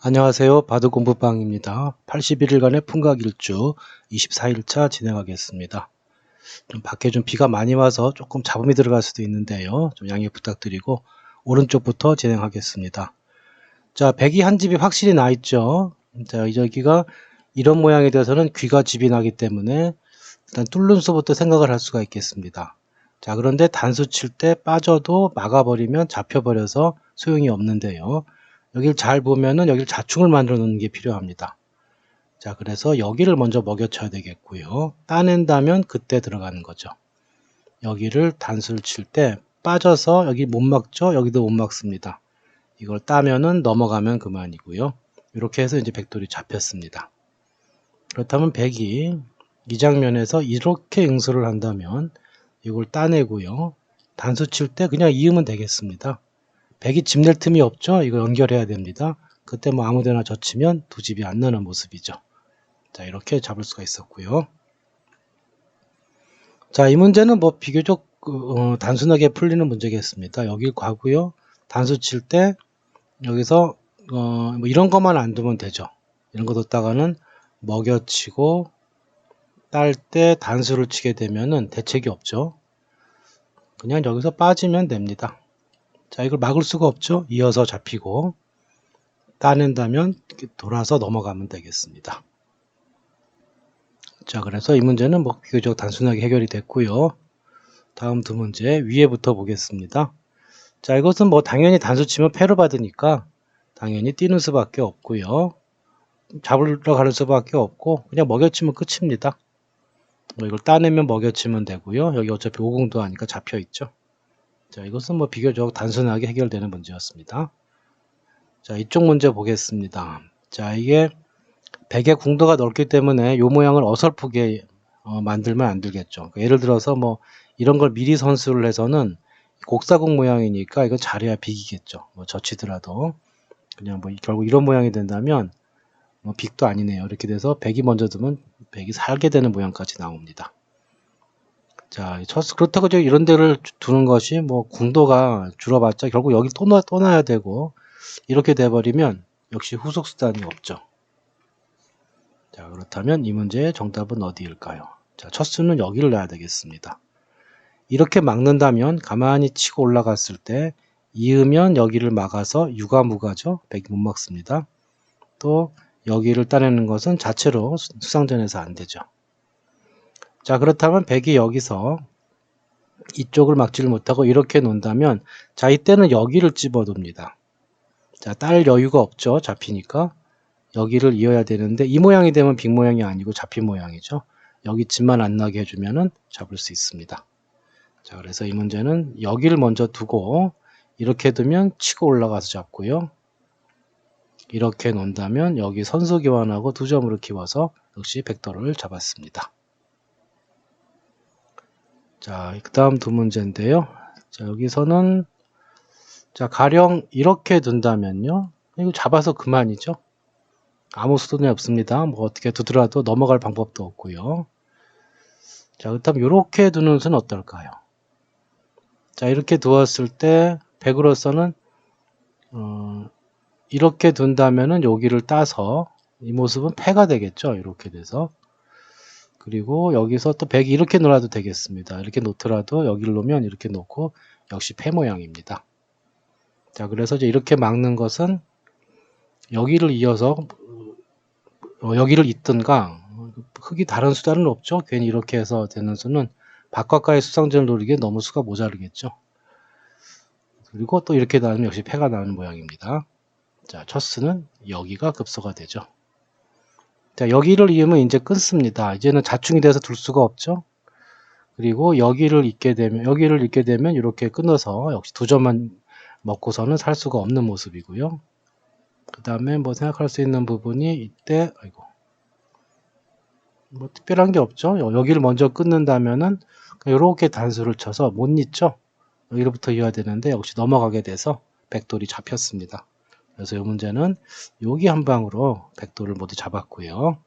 안녕하세요. 바둑공부방입니다. 81일간의 풍각 일주 24일차 진행하겠습니다. 좀 밖에 좀 비가 많이 와서 조금 잡음이 들어갈 수도 있는데요. 좀 양해 부탁드리고 오른쪽부터 진행하겠습니다. 자, 백이 한 집이 확실히 나 있죠. 자, 이 저기가 이런 모양에 대해서는 귀가 집이 나기 때문에 일단 뚫는 수부터 생각을 할 수가 있겠습니다. 자, 그런데 단수 칠 때 빠져도 막아버리면 잡혀버려서 소용이 없는데요. 여기를 잘 보면은 여기를 자충을 만들어 놓는 게 필요합니다. 자, 그래서 여기를 먼저 먹여쳐야 되겠고요. 따낸다면 그때 들어가는 거죠. 여기를 단수를 칠 때 빠져서 여기 못 막죠? 여기도 못 막습니다. 이걸 따면은 넘어가면 그만이고요. 이렇게 해서 이제 백돌이 잡혔습니다. 그렇다면 백이 이 장면에서 이렇게 응수를 한다면 이걸 따내고요. 단수 칠 때 그냥 이으면 되겠습니다. 백이 집 낼 틈이 없죠. 이거 연결해야 됩니다. 그때 뭐 아무데나 젖히면 두 집이 안 나는 모습이죠. 자 이렇게 잡을 수가 있었고요. 자 이 문제는 뭐 비교적 어, 단순하게 풀리는 문제겠습니다. 여길 가고요. 단수 칠 때 여기서 어, 뭐 이런 것만 안 두면 되죠. 이런 거 뒀다가는 먹여치고 딸 때 단수를 치게 되면은 대책이 없죠. 그냥 여기서 빠지면 됩니다. 자, 이걸 막을 수가 없죠. 이어서 잡히고 따낸다면 돌아서 넘어가면 되겠습니다. 자, 그래서 이 문제는 뭐 비교적 단순하게 해결이 됐고요. 다음 두 문제 위에부터 보겠습니다. 자, 이것은 뭐 당연히 단수 치면 패로 받으니까 당연히 뛰는 수밖에 없고요. 잡으러 가는 수밖에 없고 그냥 먹여치면 끝입니다. 뭐 이걸 따내면 먹여치면 되고요. 여기 어차피 50도 하니까 잡혀 있죠. 자, 이것은 뭐 비교적 단순하게 해결되는 문제였습니다. 자, 이쪽 문제 보겠습니다. 자, 이게 백의 궁도가 넓기 때문에 이 모양을 어설프게 어, 만들면 안 되겠죠. 그러니까 예를 들어서 뭐 이런 걸 미리 선수를 해서는 곡사국 모양이니까 이건 잘해야 비기겠죠. 뭐 젖히더라도 그냥 뭐 결국 이런 모양이 된다면 뭐 빅도 아니네요. 이렇게 돼서 백이 먼저 두면 백이 살게 되는 모양까지 나옵니다. 자, 첫 그렇다고 저 이런 데를 두는 것이 뭐 궁도가 줄어봤자 결국 여기 또 놔야 되고 이렇게 돼버리면 역시 후속 수단이 없죠. 자, 그렇다면 이 문제의 정답은 어디일까요? 자, 첫 수는 여기를 놔야 되겠습니다. 이렇게 막는다면 가만히 치고 올라갔을 때 이으면 여기를 막아서 유가무가죠. 백이 못 막습니다. 또 여기를 따내는 것은 자체로 수상전에서 안 되죠. 자 그렇다면 백이 여기서 이쪽을 막지를 못하고 이렇게 놓는다면 자 이때는 여기를 집어둡니다. 자딸 여유가 없죠. 잡히니까 여기를 이어야 되는데 이 모양이 되면 빅 모양이 아니고 잡힌 모양이죠. 여기 집만 안 나게 해주면은 잡을 수 있습니다. 자 그래서 이 문제는 여기를 먼저 두고 이렇게 두면 치고 올라가서 잡고요. 이렇게 놓는다면 여기 선수 교환하고 두 점으로 키워서 역시 백도를 잡았습니다. 자, 그 다음 두 문제인데요. 자, 여기서는, 자, 가령 이렇게 둔다면요. 이거 잡아서 그만이죠. 아무 수단이 없습니다. 뭐 어떻게 두더라도 넘어갈 방법도 없고요. 자, 그렇다면 이렇게 두는 수는 어떨까요? 자, 이렇게 두었을 때, 100으로서는, 어, 이렇게 둔다면은 여기를 따서 이 모습은 패가 되겠죠. 이렇게 돼서. 그리고 여기서 또 100이 이렇게 놀아도 되겠습니다. 이렇게 놓더라도 여기를 놓으면 이렇게 놓고 역시 패 모양입니다. 자, 그래서 이제 이렇게 막는 것은 여기를 이어서 어, 여기를 잇든가 흙이 다른 수단은 없죠. 괜히 이렇게 해서 되는 수는 바깥과의 수상전을 노리기에 너무 수가 모자르겠죠. 그리고 또 이렇게 나오면 역시 패가 나는 모양입니다. 자, 첫 수는 여기가 급소가 되죠. 자, 여기를 이으면 이제 끊습니다. 이제는 자충이 돼서 둘 수가 없죠. 그리고 여기를 잇게 되면, 여기를 잇게 되면 이렇게 끊어서 역시 두 점만 먹고서는 살 수가 없는 모습이고요. 그 다음에 뭐 생각할 수 있는 부분이 이때, 아이고. 뭐 특별한 게 없죠. 여기를 먼저 끊는다면은 이렇게 단수를 쳐서 못 잇죠. 여기로부터 이어야 되는데 역시 넘어가게 돼서 백돌이 잡혔습니다. 그래서 이 문제는 여기 한 방으로 백도를 모두 잡았고요.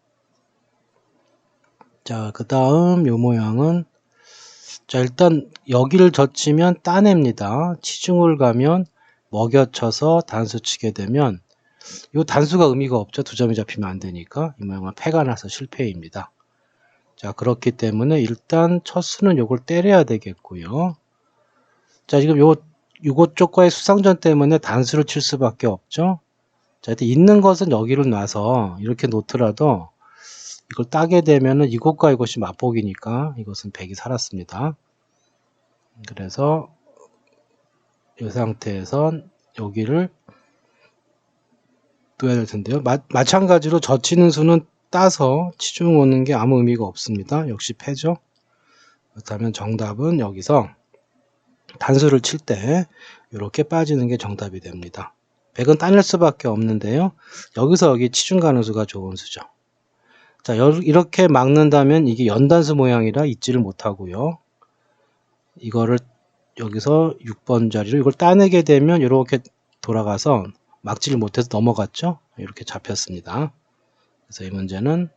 자, 그 다음 요 모양은 자, 일단 여기를 젖히면 따냅니다. 치중을 가면 먹여쳐서 단수 치게 되면 이 단수가 의미가 없죠. 두 점이 잡히면 안 되니까 이 모양은 패가 나서 실패입니다. 자 그렇기 때문에 일단 첫 수는 요걸 때려야 되겠고요. 자 지금 요 요것 쪽과의 수상전 때문에 단수를 칠 수밖에 없죠. 자 일단 있는 것은 여기로 놔서 이렇게 놓더라도 이걸 따게 되면은 이것과 이것이 맞복이니까 이것은 100이 살았습니다. 그래서 이 상태에선 여기를 둬야 될 텐데요. 마, 마찬가지로 젖히는 수는 따서 치중 오는 게 아무 의미가 없습니다. 역시 패죠. 그렇다면 정답은 여기서 단수를 칠 때 이렇게 빠지는 게 정답이 됩니다. 100은 따낼 수밖에 없는데요. 여기서 여기 치중 가는 수가 좋은 수죠. 자, 여- 이렇게 막는다면 이게 연단수 모양이라 잊지를 못하고요. 이거를 여기서 6번 자리를 이걸 따내게 되면 이렇게 돌아가서 막지를 못해서 넘어갔죠. 이렇게 잡혔습니다. 그래서 이 문제는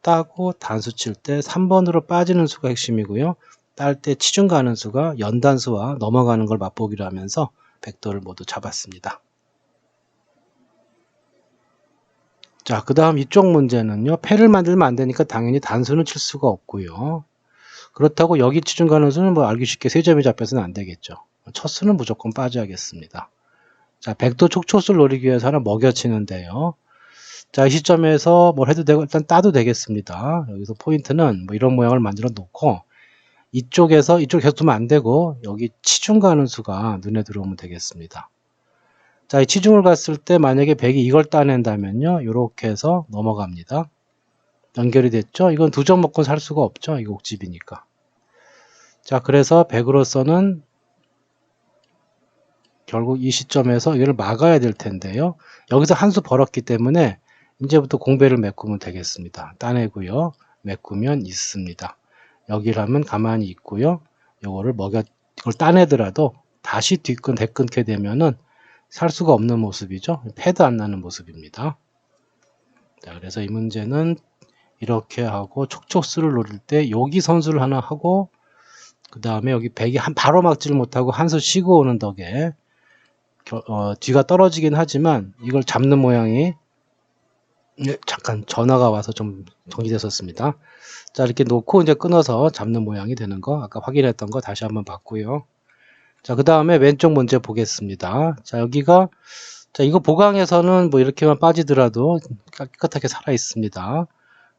따고 단수 칠 때 3번으로 빠지는 수가 핵심이고요. 딸 때 치중 가는 수가 연단수와 넘어가는 걸 맛보기로 하면서 백도를 모두 잡았습니다. 자, 그 다음 이쪽 문제는요. 패를 만들면 안 되니까 당연히 단수는 칠 수가 없고요. 그렇다고 여기 치중 가는 수는 뭐 알기 쉽게 세 점이 잡혀서는 안 되겠죠. 첫 수는 무조건 빠져야겠습니다. 자, 백도 촉초수를 노리기 위해서는 먹여치는데요. 자, 이 시점에서 뭘 해도 되고 일단 따도 되겠습니다. 여기서 포인트는 뭐 이런 모양을 만들어 놓고 이쪽에서 이쪽 계속 두면 안 되고 여기 치중 가는 수가 눈에 들어오면 되겠습니다. 자, 이 치중을 갔을 때 만약에 100이 이걸 따낸다면요. 이렇게 해서 넘어갑니다. 연결이 됐죠? 이건 두 점 먹고 살 수가 없죠. 이거 옥집이니까. 자, 그래서 100으로서는 결국 이 시점에서 이걸 막아야 될 텐데요. 여기서 한 수 벌었기 때문에 이제부터 공배를 메꾸면 되겠습니다. 따내고요. 메꾸면 있습니다. 여기라면 가만히 있고요. 요거를 먹여 이걸 따내더라도 다시 뒷끈 대끈게 되면은 살 수가 없는 모습이죠. 패드 안 나는 모습입니다. 자, 그래서 이 문제는 이렇게 하고 촉촉수를 노릴 때 여기 선수를 하나 하고 그 다음에 여기 백이 한 바로 막지를 못하고 한 수 쉬고 오는 덕에 겨- 어, 뒤가 떨어지긴 하지만 이걸 잡는 모양이 네, 잠깐 전화가 와서 좀 정지됐었습니다. 자 이렇게 놓고 이제 끊어서 잡는 모양이 되는 거 아까 확인했던 거 다시 한번 봤고요. 자 그 다음에 왼쪽 문제 보겠습니다. 자 여기가 자 이거 보강에서는 뭐 이렇게만 빠지더라도 깨끗하게 살아 있습니다.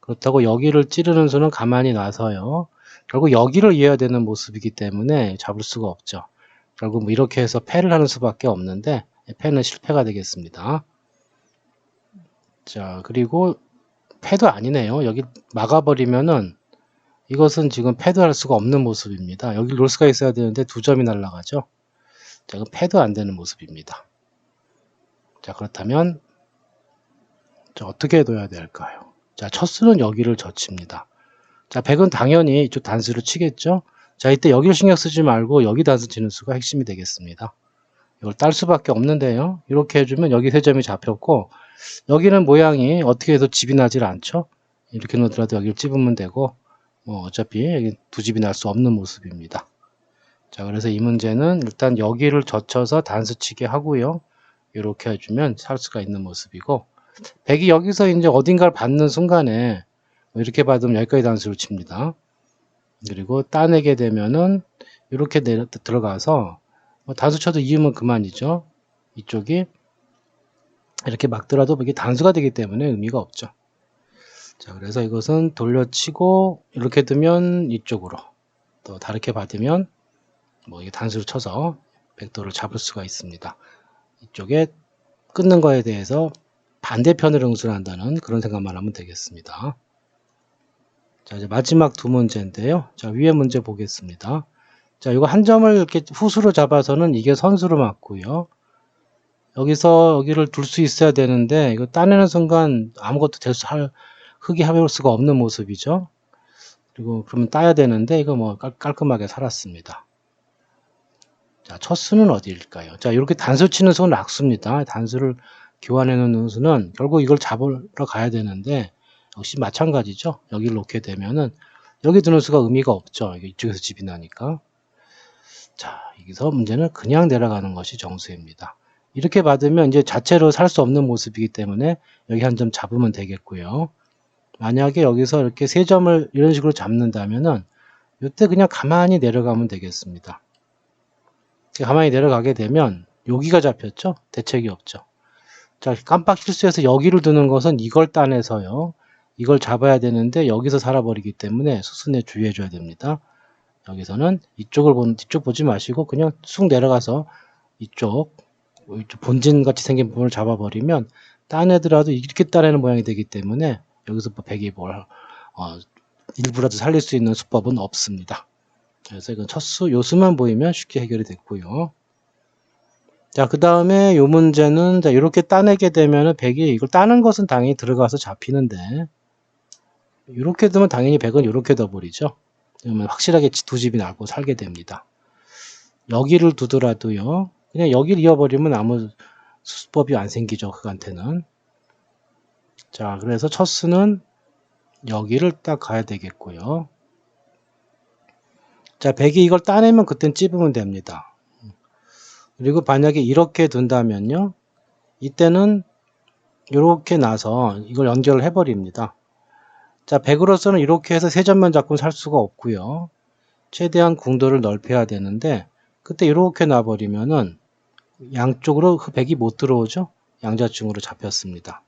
그렇다고 여기를 찌르는 수는 가만히 놔서요. 결국 여기를 이어야 되는 모습이기 때문에 잡을 수가 없죠. 결국 뭐 이렇게 해서 패를 하는 수밖에 없는데 패는 실패가 되겠습니다. 자 그리고 패도 아니네요. 여기 막아버리면은 이것은 지금 패도 할 수가 없는 모습입니다. 여기 롤 수가 있어야 되는데 두 점이 날라가죠. 자, 이건 패도 안 되는 모습입니다. 자, 그렇다면 자, 어떻게 해둬야 될까요? 자, 첫 수는 여기를 젖힙니다. 자, 100은 당연히 이쪽 단수를 치겠죠? 자, 이때 여기를 신경 쓰지 말고 여기 단수 치는 수가 핵심이 되겠습니다. 이걸 딸 수밖에 없는데요. 이렇게 해주면 여기 세 점이 잡혔고, 여기는 모양이 어떻게 해도 집이 나질 않죠? 이렇게 놓더라도 여기를 찝으면 되고, 뭐 어차피 여기 두 집이 날 수 없는 모습입니다. 자, 그래서 이 문제는 일단 여기를 젖혀서 단수 치게 하고요. 이렇게 해주면 살 수가 있는 모습이고, 백이 여기서 이제 어딘가를 받는 순간에 뭐 이렇게 받으면 여기까지 단수를 칩니다. 그리고 따내게 되면은 이렇게 내려 들어가서 뭐 단수 쳐도 이으면 그만이죠. 이쪽이 이렇게 막더라도 이게 단수가 되기 때문에 의미가 없죠. 자, 그래서 이것은 돌려치고 이렇게 두면 이쪽으로 또 다르게 받으면 뭐 이게 단수를 쳐서 백도를 잡을 수가 있습니다. 이쪽에 끊는 거에 대해서 반대편을 응수한다는 그런 생각만 하면 되겠습니다. 자, 이제 마지막 두 문제인데요. 자, 위에 문제 보겠습니다. 자, 이거 한 점을 이렇게 후수로 잡아서는 이게 선수로 맞고요. 여기서 여기를 둘 수 있어야 되는데 이거 따내는 순간 아무것도 될 수, 할, 흙이 해볼 수가 없는 모습이죠. 그리고 그러면 따야 되는데 이거 뭐 깔, 깔끔하게 살았습니다. 자, 첫 수는 어디일까요? 자, 이렇게 단수 치는 수는 악수입니다. 단수를 교환해 놓는 수는 결국 이걸 잡으러 가야 되는데 역시 마찬가지죠. 여기를 놓게 되면은 여기 드는 수가 의미가 없죠. 이쪽에서 집이 나니까. 자, 여기서 문제는 그냥 내려가는 것이 정수입니다. 이렇게 받으면 이제 자체로 살 수 없는 모습이기 때문에 여기 한 점 잡으면 되겠고요. 만약에 여기서 이렇게 세 점을 이런 식으로 잡는다면은 이때 그냥 가만히 내려가면 되겠습니다. 가만히 내려가게 되면 여기가 잡혔죠? 대책이 없죠. 자, 깜빡 실수해서 여기를 두는 것은 이걸 따내서요. 이걸 잡아야 되는데 여기서 살아버리기 때문에 수순에 주의해 줘야 됩니다. 여기서는 이쪽을 본, 이쪽 보지 마시고 그냥 쑥 내려가서 이쪽 본진 같이 생긴 부분을 잡아버리면 따내더라도 이렇게 따내는 모양이 되기 때문에 여기서 뭐 백이 뭘, 어, 일부라도 살릴 수 있는 수법은 없습니다. 그래서 이건 첫수, 요수만 보이면 쉽게 해결이 됐고요. 자, 그 다음에 요 문제는, 자, 이렇게 따내게 되면은 100이, 이걸 따는 것은 당연히 들어가서 잡히는데, 이렇게 두면 당연히 100은 이렇게 둬버리죠. 그러면 확실하게 두 집이 나고 살게 됩니다. 여기를 두더라도요, 그냥 여기를 이어버리면 아무 수법이 안 생기죠, 그한테는. 자, 그래서 첫 수는 여기를 딱 가야 되겠고요. 자, 100이 이걸 따내면 그땐 찝으면 됩니다. 그리고 만약에 이렇게 둔다면요. 이때는 이렇게 나서 이걸 연결을 해버립니다. 자, 100으로서는 이렇게 해서 세 점만 잡고 살 수가 없고요. 최대한 궁도를 넓혀야 되는데 그때 이렇게 놔버리면은 양쪽으로 100이 못 들어오죠. 양자층으로 잡혔습니다.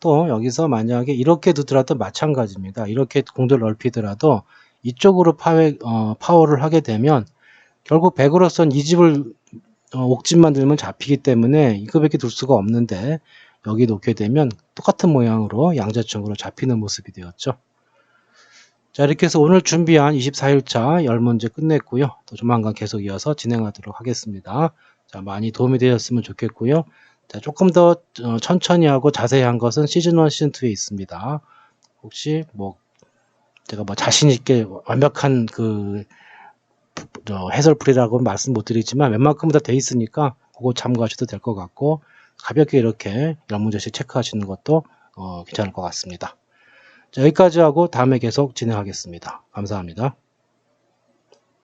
또 여기서 만약에 이렇게 두더라도 마찬가지입니다. 이렇게 궁도를 넓히더라도 이쪽으로 파회, 어, 파워를 하게 되면 결국 100으로선 이 집을 어, 옥집만 들면 잡히기 때문에 이거밖에 둘 수가 없는데 여기 놓게 되면 똑같은 모양으로 양자층으로 잡히는 모습이 되었죠. 자 이렇게 해서 오늘 준비한 24일차 10문제 끝냈고요. 또 조만간 계속 이어서 진행하도록 하겠습니다. 자 많이 도움이 되셨으면 좋겠고요. 자 조금 더 어, 천천히 하고 자세히 한 것은 시즌 1 시즌 2에 있습니다. 혹시 뭐 제가 뭐 자신 있게 완벽한 그 해설풀이라고 말씀 못 드리지만 웬만큼 다 돼 있으니까 그거 참고하셔도 될 것 같고 가볍게 이렇게 열 문제씩 체크하시는 것도 어, 괜찮을 것 같습니다. 자, 여기까지 하고 다음에 계속 진행하겠습니다. 감사합니다.